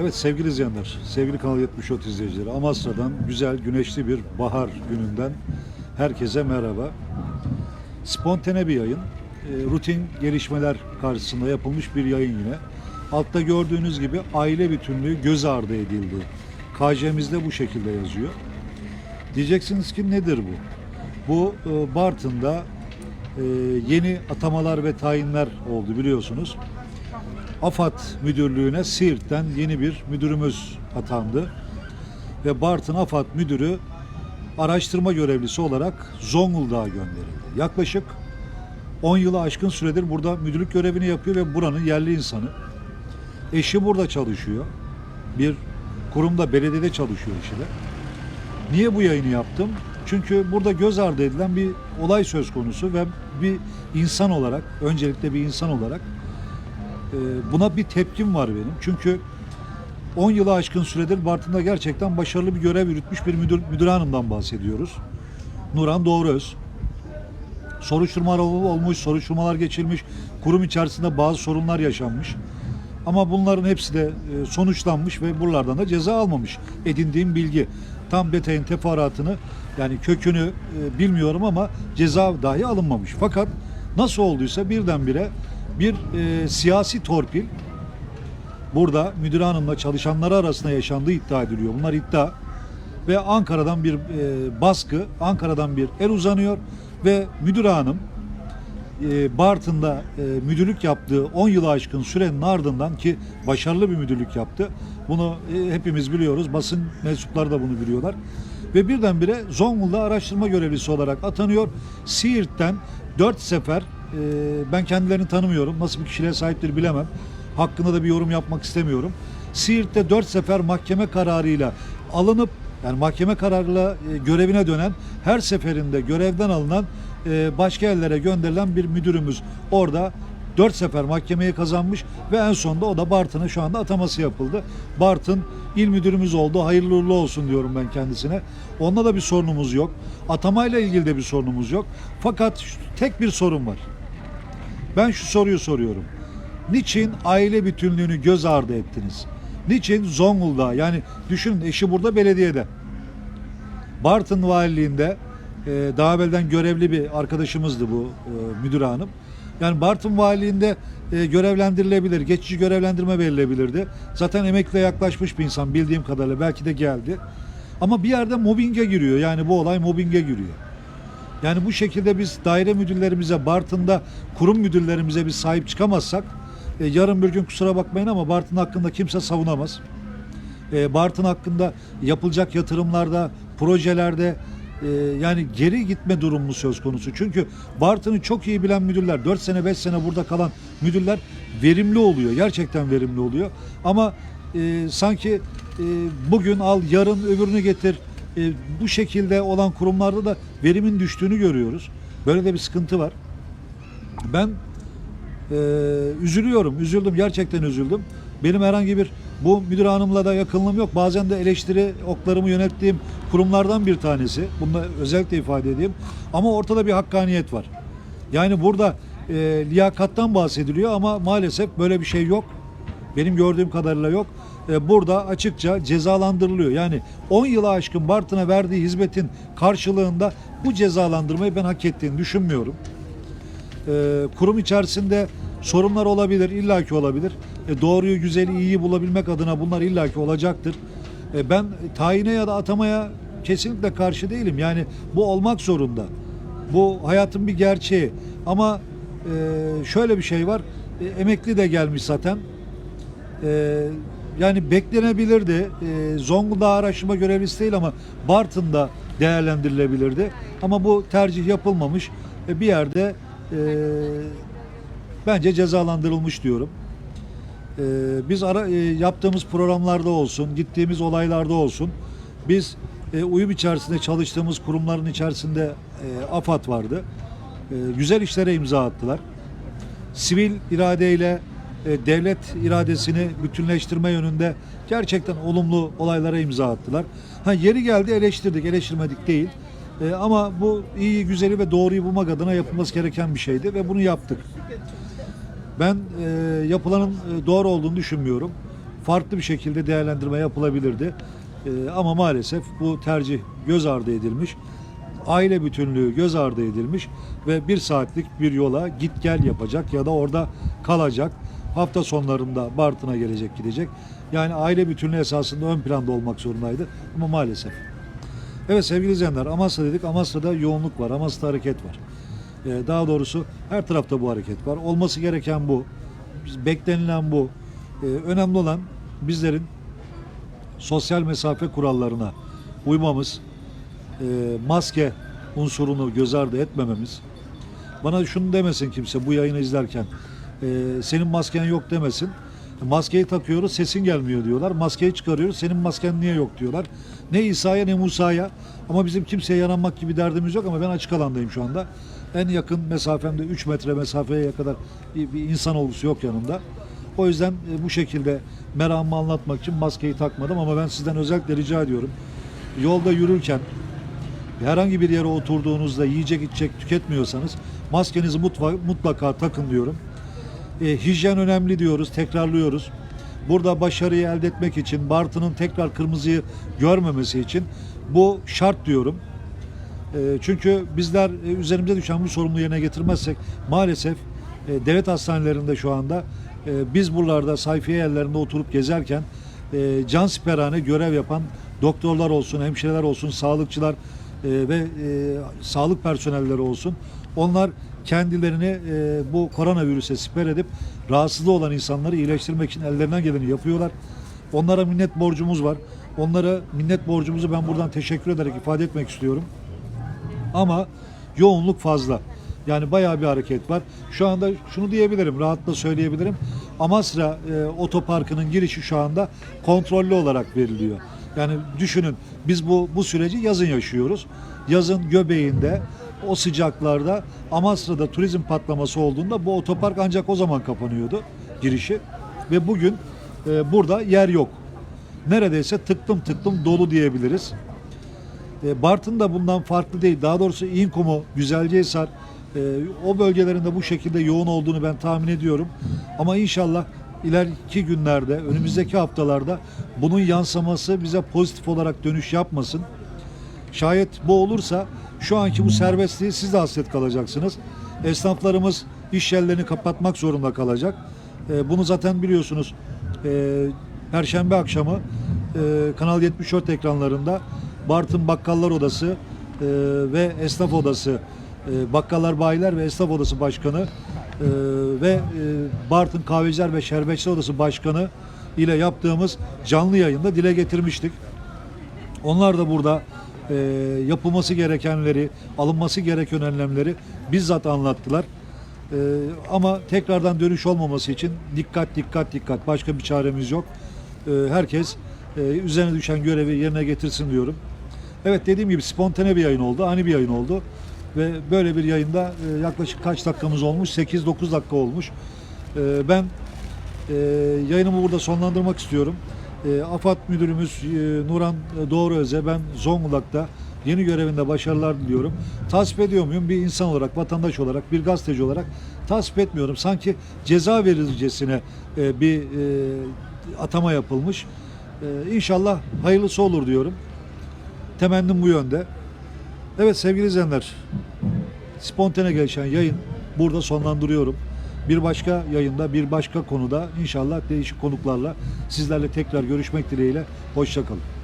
Evet sevgili izleyenler, sevgili Kanal 70 Ot izleyicileri, Amasra'dan güzel, güneşli bir bahar gününden herkese merhaba. Spontane bir yayın, e, rutin gelişmeler karşısında yapılmış bir yayın yine. Altta gördüğünüz gibi aile bütünlüğü göz ardı edildi. KJ'mizde bu şekilde yazıyor. Diyeceksiniz ki nedir bu? Bu e, Bartın'da e, yeni atamalar ve tayinler oldu biliyorsunuz. AFAD müdürlüğüne Siirt'ten yeni bir müdürümüz atandı. Ve Bartın AFAD müdürü araştırma görevlisi olarak Zonguldak'a gönderildi. Yaklaşık 10 yılı aşkın süredir burada müdürlük görevini yapıyor ve buranın yerli insanı. Eşi burada çalışıyor. Bir kurumda, belediyede çalışıyor eşi de. Niye bu yayını yaptım? Çünkü burada göz ardı edilen bir olay söz konusu ve bir insan olarak, öncelikle bir insan olarak buna bir tepkim var benim. Çünkü 10 yılı aşkın süredir Bartın'da gerçekten başarılı bir görev yürütmüş bir müdür, müdür hanımdan bahsediyoruz. Nuran Doğruöz. Soruşturmalar ol- olmuş, soruşturmalar geçilmiş, kurum içerisinde bazı sorunlar yaşanmış. Ama bunların hepsi de e, sonuçlanmış ve buralardan da ceza almamış. Edindiğim bilgi. Tam detayın teferruatını yani kökünü e, bilmiyorum ama ceza dahi alınmamış. Fakat nasıl olduysa birdenbire bir e, siyasi torpil burada müdür hanımla çalışanları arasında yaşandığı iddia ediliyor. Bunlar iddia ve Ankara'dan bir e, baskı, Ankara'dan bir el uzanıyor ve müdür hanım e, Bartın'da e, müdürlük yaptığı 10 yılı aşkın sürenin ardından ki başarılı bir müdürlük yaptı. Bunu e, hepimiz biliyoruz. Basın mensupları da bunu biliyorlar. Ve birdenbire Zonguldak araştırma görevlisi olarak atanıyor. Siirt'ten 4 sefer ben kendilerini tanımıyorum. Nasıl bir kişiliğe sahiptir bilemem. Hakkında da bir yorum yapmak istemiyorum. Siirt'te 4 sefer mahkeme kararıyla alınıp yani mahkeme kararıyla e, görevine dönen her seferinde görevden alınan e, başka yerlere gönderilen bir müdürümüz orada dört sefer mahkemeyi kazanmış ve en sonunda o da Bartın'a şu anda ataması yapıldı. Bartın il müdürümüz oldu. Hayırlı uğurlu olsun diyorum ben kendisine. Onunla da bir sorunumuz yok. Atamayla ilgili de bir sorunumuz yok. Fakat tek bir sorun var. Ben şu soruyu soruyorum. Niçin aile bütünlüğünü göz ardı ettiniz? Niçin Zonguldak? Yani düşünün eşi burada belediyede. Bartın Valiliğinde e, daha evvelden görevli bir arkadaşımızdı bu e, müdür hanım. Yani Bartın Valiliğinde e, görevlendirilebilir, geçici görevlendirme verilebilirdi. Zaten emekliye yaklaşmış bir insan bildiğim kadarıyla belki de geldi. Ama bir yerde mobbinge giriyor. Yani bu olay mobbinge giriyor. Yani bu şekilde biz daire müdürlerimize, Bartın'da kurum müdürlerimize bir sahip çıkamazsak e, yarın bir gün kusura bakmayın ama Bartın hakkında kimse savunamaz. E, Bartın hakkında yapılacak yatırımlarda, projelerde e, yani geri gitme durumu söz konusu. Çünkü Bartın'ı çok iyi bilen müdürler, 4 sene 5 sene burada kalan müdürler verimli oluyor. Gerçekten verimli oluyor. Ama e, sanki e, bugün al yarın öbürünü getir e, bu şekilde olan kurumlarda da verimin düştüğünü görüyoruz. Böyle de bir sıkıntı var. Ben ee, üzülüyorum, üzüldüm, gerçekten üzüldüm. Benim herhangi bir bu müdür hanımla da yakınlığım yok. Bazen de eleştiri oklarımı yönettiğim kurumlardan bir tanesi. Bunu da özellikle ifade edeyim. Ama ortada bir hakkaniyet var. Yani burada e, liyakattan bahsediliyor ama maalesef böyle bir şey yok. Benim gördüğüm kadarıyla yok. E, burada açıkça cezalandırılıyor. Yani 10 yılı aşkın Bartın'a verdiği hizmetin karşılığında bu cezalandırmayı ben hak ettiğini düşünmüyorum. Ee, kurum içerisinde sorunlar olabilir, illaki olabilir. E, doğruyu, güzeli, iyiyi bulabilmek adına bunlar illaki olacaktır. E, ben tayine ya da atamaya kesinlikle karşı değilim. Yani bu olmak zorunda. Bu hayatın bir gerçeği. Ama e, şöyle bir şey var. E, emekli de gelmiş zaten. E, yani beklenebilirdi. E, Zonguldak araştırma görevlisi değil ama Bartın'da değerlendirilebilirdi. Ama bu tercih yapılmamış. E, bir yerde e, bence cezalandırılmış diyorum. E, biz ara, e, yaptığımız programlarda olsun, gittiğimiz olaylarda olsun, biz e, uyum içerisinde çalıştığımız kurumların içerisinde e, AFAD vardı. E, güzel işlere imza attılar. Sivil iradeyle e, devlet iradesini bütünleştirme yönünde gerçekten olumlu olaylara imza attılar. Ha yeri geldi eleştirdik, eleştirmedik değil. E, ama bu iyi, güzeli ve doğruyu bulmak adına yapılması gereken bir şeydi ve bunu yaptık. Ben e, yapılanın doğru olduğunu düşünmüyorum. farklı bir şekilde değerlendirme yapılabilirdi. Ama maalesef bu tercih göz ardı edilmiş. Aile bütünlüğü göz ardı edilmiş ve bir saatlik bir yola git gel yapacak ya da orada kalacak. Hafta sonlarında Bartın'a gelecek gidecek. Yani aile bütünlüğü esasında ön planda olmak zorundaydı ama maalesef. Evet sevgili izleyenler Amasya dedik. Amasra'da yoğunluk var. Amasra'da hareket var. Ee, daha doğrusu her tarafta bu hareket var. Olması gereken bu. Beklenilen bu. Ee, önemli olan bizlerin sosyal mesafe kurallarına uymamız, e, maske unsurunu göz ardı etmememiz. Bana şunu demesin kimse bu yayını izlerken. E, senin masken yok demesin. Maskeyi takıyoruz sesin gelmiyor diyorlar. Maskeyi çıkarıyoruz senin masken niye yok diyorlar. Ne İsa'ya ne Musa'ya ama bizim kimseye yaranmak gibi derdimiz yok ama ben açık alandayım şu anda. En yakın mesafemde 3 metre mesafeye kadar bir, bir insan olgusu yok yanımda. O yüzden e, bu şekilde meramımı anlatmak için maskeyi takmadım ama ben sizden özellikle rica ediyorum. Yolda yürürken herhangi bir yere oturduğunuzda yiyecek içecek tüketmiyorsanız maskenizi mutfa- mutlaka takın diyorum. E, hijyen önemli diyoruz, tekrarlıyoruz. Burada başarıyı elde etmek için, Bartın'ın tekrar kırmızıyı görmemesi için bu şart diyorum. E, çünkü bizler e, üzerimize düşen bu sorumluluğu yerine getirmezsek maalesef e, devlet hastanelerinde şu anda e, biz buralarda sayfiye yerlerinde oturup gezerken e, can siperhane görev yapan doktorlar olsun, hemşireler olsun, sağlıkçılar e, ve e, sağlık personelleri olsun. Onlar kendilerini e, bu koronavirüse siper edip rahatsızlığı olan insanları iyileştirmek için ellerinden geleni yapıyorlar. Onlara minnet borcumuz var. Onlara minnet borcumuzu ben buradan teşekkür ederek ifade etmek istiyorum. Ama yoğunluk fazla. Yani bayağı bir hareket var. Şu anda şunu diyebilirim, rahatla söyleyebilirim. Amasra e, otoparkının girişi şu anda kontrollü olarak veriliyor. Yani düşünün biz bu bu süreci yazın yaşıyoruz. Yazın göbeğinde o sıcaklarda Amasra'da turizm patlaması olduğunda bu otopark ancak o zaman kapanıyordu girişi ve bugün e, burada yer yok. Neredeyse tıklım tıklım dolu diyebiliriz. E, Bartın da bundan farklı değil. Daha doğrusu İnkumu, Güzelcehisar e, o bölgelerinde bu şekilde yoğun olduğunu ben tahmin ediyorum. Ama inşallah ileriki günlerde, önümüzdeki haftalarda bunun yansıması bize pozitif olarak dönüş yapmasın. Şayet bu olursa şu anki bu serbestliği siz de hasret kalacaksınız. Esnaflarımız iş yerlerini kapatmak zorunda kalacak. E, bunu zaten biliyorsunuz. E, Perşembe akşamı e, Kanal 74 ekranlarında Bartın Bakkallar Odası ve Esnaf Odası Bakkallar Bayiler ve Esnaf Odası Başkanı ve Bartın Kahveciler ve Şerbetçiler Odası Başkanı ile yaptığımız canlı yayında dile getirmiştik. Onlar da burada e, yapılması gerekenleri, alınması gereken önlemleri bizzat anlattılar. E, ama tekrardan dönüş olmaması için dikkat dikkat dikkat başka bir çaremiz yok. E, herkes e, üzerine düşen görevi yerine getirsin diyorum. Evet dediğim gibi spontane bir yayın oldu, ani bir yayın oldu. Ve böyle bir yayında e, yaklaşık kaç dakikamız olmuş? 8-9 dakika olmuş. E, ben e, yayınımı burada sonlandırmak istiyorum. E, AFAD Müdürümüz e, Nuran Doğruöz'e ben Zonguldak'ta yeni görevinde başarılar diliyorum. Tasvip ediyor muyum? Bir insan olarak, vatandaş olarak, bir gazeteci olarak tasvip etmiyorum. Sanki ceza verilcesine e, bir e, atama yapılmış. E, inşallah hayırlısı olur diyorum. Temennim bu yönde. Evet sevgili izleyenler, spontane gelişen yayın burada sonlandırıyorum. Bir başka yayında, bir başka konuda inşallah değişik konuklarla sizlerle tekrar görüşmek dileğiyle. Hoşçakalın.